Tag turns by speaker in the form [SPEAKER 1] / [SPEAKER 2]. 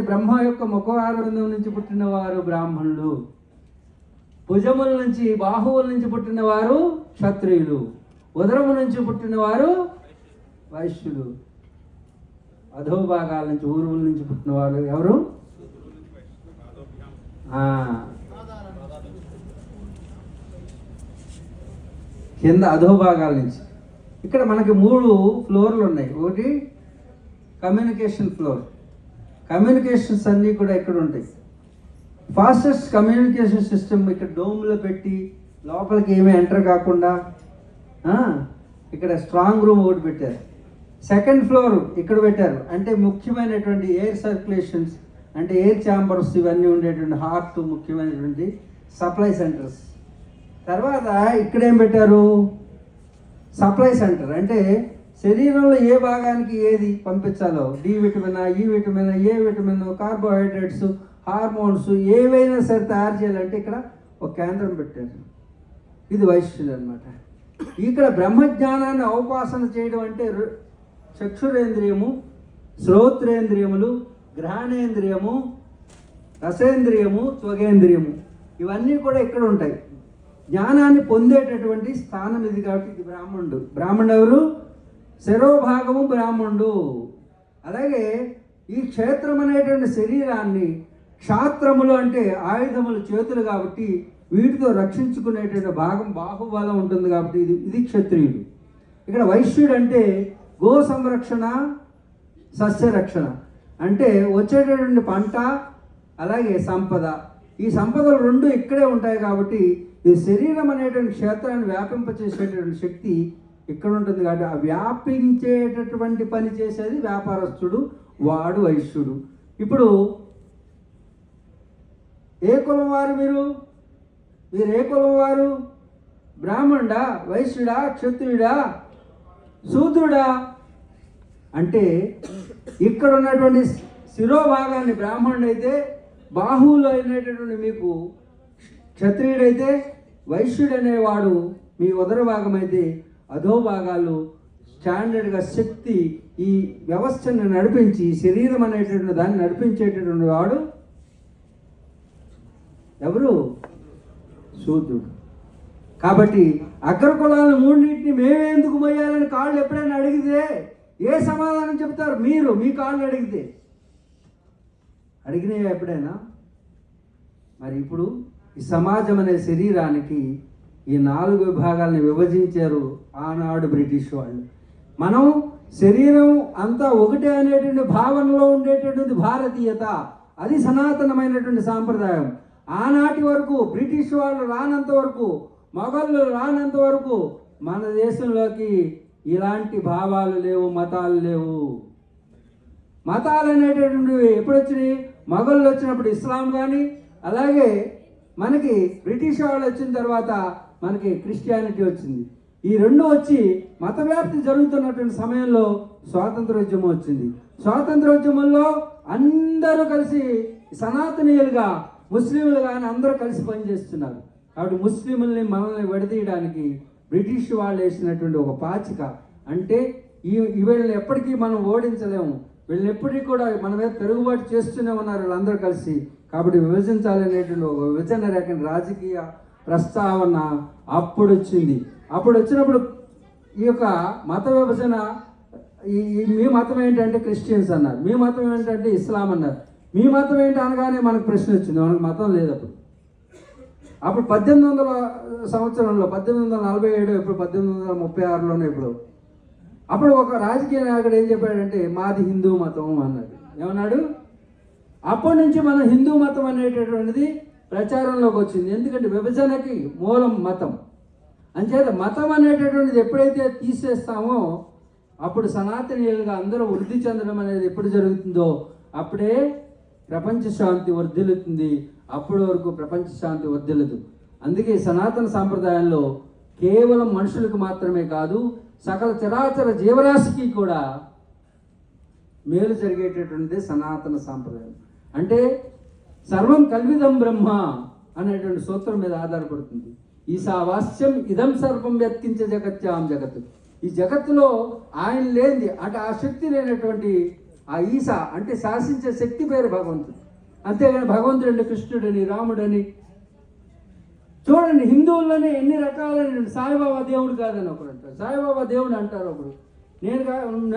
[SPEAKER 1] బ్రహ్మ యొక్క ముఖారవిందం నుంచి పుట్టినవారు బ్రాహ్మణులు. భుజముల నుంచి బాహువుల నుంచి పుట్టినవారు క్షత్రియులు. ఉదరము నుంచి పుట్టినవారు వైశ్యులు. అధో అధోభాగాల నుంచి ఊరువుల నుంచి పుట్టినవారు ఎవరు? కింద కింద అధోభాగాల నుంచి. ఇక్కడ మనకి మూడు ఫ్లోర్లు ఉన్నాయి. ఒకటి కమ్యూనికేషన్ ఫ్లోర్. కమ్యూనికేషన్స్ అన్నీ కూడా ఇక్కడ ఉంటాయి. ఫాస్టెస్ట్ కమ్యూనికేషన్ సిస్టమ్ ఇక్కడ డోమ్లో పెట్టి లోపలికి ఏమీ ఎంటర్ కాకుండా ఇక్కడ స్ట్రాంగ్ రూమ్ ఒకటి పెట్టారు. సెకండ్ ఫ్లోర్ ఇక్కడ పెట్టారు. అంటే ముఖ్యమైనటువంటి ఎయిర్ సర్క్యులేషన్స్ అంటే ఎయిర్ ఛాంబర్స్ ఇవన్నీ ఉండేటువంటి హార్ట్ ముఖ్యమైనటువంటి సప్లై సెంటర్స్ తర్వాత ఇక్కడ ఏం పెట్టారు? సప్లై సెంటర్ అంటే శరీరంలో ఏ భాగానికి ఏది పంపించాలో D vitamin E vitamin A vitamin carbohydrates hormones ఏవైనా సరే తయారు చేయాలంటే ఇక్కడ ఒక కేంద్రం పెట్టారు. ఇది వైశ్యులు అనమాట ఇక్కడ బ్రహ్మజ్ఞానాన్ని అవపాసన చేయడం అంటే రు- చక్షురేంద్రియము శ్రోత్రేంద్రియములు గ్రహణేంద్రియము రసేంద్రియము త్వగేంద్రియము. ఇవన్నీ కూడా ఇక్కడ ఉంటాయి. జ్ఞానాన్ని పొందేటటువంటి స్థానం ఇది కాబట్టి ఇది బ్రాహ్మణుడు. బ్రాహ్మణుడు ఎవరు? శరోభాగము బ్రాహ్మణుడు. అలాగే ఈ క్షేత్రం అనేటువంటి శరీరాన్ని క్షాత్రములు అంటే ఆయుధములు చేతులు కాబట్టి వీటితో రక్షించుకునేటువంటి భాగం బాహుబలం ఉంటుంది కాబట్టి ఇది ఇది క్షత్రియుడు. ఇక్కడ వైశ్యుడు అంటే గో సంరక్షణ సస్యరక్షణ. అంటే వచ్చేటటువంటి పంట అలాగే సంపద. ఈ సంపదలు రెండు ఇక్కడే ఉంటాయి కాబట్టి ఈ శరీరం అనేటువంటి క్షేత్రాన్ని వ్యాపింపచేసేటటువంటి శక్తి ఇక్కడ ఉంటుంది కాబట్టి ఆ వ్యాపించేటటువంటి పని చేసేది వ్యాపారస్తుడు వాడు వైశ్యుడు. ఇప్పుడు ఏ కులం వారు మీరు? మీరు ఏ కులం వారు? బ్రాహ్మణుడా వైశ్యుడా క్షత్రియుడా శూద్రుడా? అంటే ఇక్కడ ఉన్నటువంటి శిరోభాగాన్ని బ్రాహ్మణుడైతే బాహువులు అయినటువంటి మీకు క్షత్రియుడైతే వైశ్యుడు అనేవాడు మీ ఉదర భాగం అయితే అధోభాగాలు స్టాండర్డ్గా శక్తి ఈ వ్యవస్థను నడిపించి శరీరం అనేటటువంటి దాన్ని నడిపించేటటువంటి వాడు ఎవరు? శూద్రుడు. కాబట్టి అగ్రకులాలను మూడింటిని మేమే ఎందుకు మొయ్యాలని కాళ్ళు ఎప్పుడైనా అడిగితే ఏ సమాధానం చెప్తారు మీరు మీ కాళ్ళు అడిగితే. అడిగినాయా ఎప్పుడైనా? మరి ఇప్పుడు ఈ సమాజం అనే శరీరానికి ఈ నాలుగు విభాగాల్ని విభజించారు ఆనాడు బ్రిటిష్ వాళ్ళు. మనం శరీరం అంతా ఒకటే అనేటువంటి భావనలో ఉండేటటువంటి భారతీయత. అది సనాతనమైనటువంటి సాంప్రదాయం. ఆనాటి వరకు బ్రిటిష్ వాళ్ళు రానంత వరకు మొఘళ్ళు రానంత వరకు మన దేశంలోకి ఇలాంటి భావాలు లేవు మతాలు లేవు. మతాలు అనేటటువంటివి ఎప్పుడు వచ్చినాయి మొఘళ్ళు వచ్చినప్పుడు ఇస్లాం కానీ అలాగే మనకి బ్రిటిష్ వాళ్ళు వచ్చిన తర్వాత మనకి క్రిస్టియానిటీ వచ్చింది. ఈ రెండు వచ్చి మత వ్యాప్తి జరుగుతున్నటువంటి సమయంలో స్వాతంత్రోద్యమం వచ్చింది. స్వాతంత్రోద్యమంలో అందరూ కలిసి సనాతనీయులుగా ముస్లింలు కానీ అందరూ కలిసి పనిచేస్తున్నారు. కాబట్టి ముస్లింలని మనల్ని విడదీయడానికి బ్రిటిష్ వాళ్ళు వేసినటువంటి ఒక పాచిక. అంటే ఈ ఈ వీళ్ళని ఎప్పటికీ మనం ఓడించలేము. వీళ్ళని ఎప్పటికీ కూడా మన మీద తిరుగుబాటు చేస్తూనే ఉన్నారు వీళ్ళందరూ కలిసి. కాబట్టి విభజించాలనేటువంటి ఒక విభజన రేఖ రాజకీయ ప్రస్తావన అప్పుడు వచ్చింది అప్పుడు వచ్చినప్పుడు ఈ యొక్క మత విభజన ఈ మీ మతం ఏంటంటే క్రిస్టియన్స్ అన్నారు. మీ మతం ఏంటంటే ఇస్లాం అన్నారు. మీ మతం ఏంటి అనగానే మనకు ప్రశ్న వచ్చింది. మనకు మతం లేదు అప్పుడు. అప్పుడు పద్దెనిమిది వందల సంవత్సరంలో పద్దెనిమిది వందల నలభై ఏడు ఇప్పుడు పద్దెనిమిది వందల ముప్పై ఆరులోనే ఇప్పుడు. అప్పుడు ఒక రాజకీయ నాయకుడు ఏం చెప్పాడంటే మాది హిందూ మతం అన్నాడు. ఏమన్నాడు? అప్పటి నుంచి మన హిందూ మతం అనేటటువంటిది ప్రచారంలోకి వచ్చింది. ఎందుకంటే విభజనకి మూలం మతం. అంచేత మతం అనేటటువంటిది ఎప్పుడైతే తీసేస్తామో అప్పుడు సనాతనీయులుగా అందరూ వృద్ధి చెందడం అనేది ఎప్పుడు జరుగుతుందో అప్పుడే ప్రపంచ శాంతి వర్ధిల్లుతుంది. అప్పటి వరకు ప్రపంచ శాంతి వర్ధిల్లదు. అందుకే సనాతన సాంప్రదాయంలో కేవలం మనుషులకు మాత్రమే కాదు సకల చరాచర జీవరాశికి కూడా మేలు జరిగేటటువంటిది సనాతన సాంప్రదాయం. అంటే సర్వం కల్విదం బ్రహ్మ అనేటువంటి సూత్రం మీద ఆధారపడుతుంది. ఈ సావాస్యం ఇదం సర్వం వ్యక్తించే జగత్యాం జగత్తు ఈ జగత్తులో ఆయన లేనిది అంటే ఆ శక్తి లేనటువంటి ఆ ఈసా అంటే శాసించే శక్తి పేరు భగవంతుడు. అంతేగాని భగవంతుడు అంటే కృష్ణుడని రాముడని చూడండి హిందువుల్లోనే ఎన్ని రకాలైన సాయిబాబా దేవుడు కాదని ఒకరు అంటారు సాయిబాబా దేవుడు అంటారు ఒకరు నేను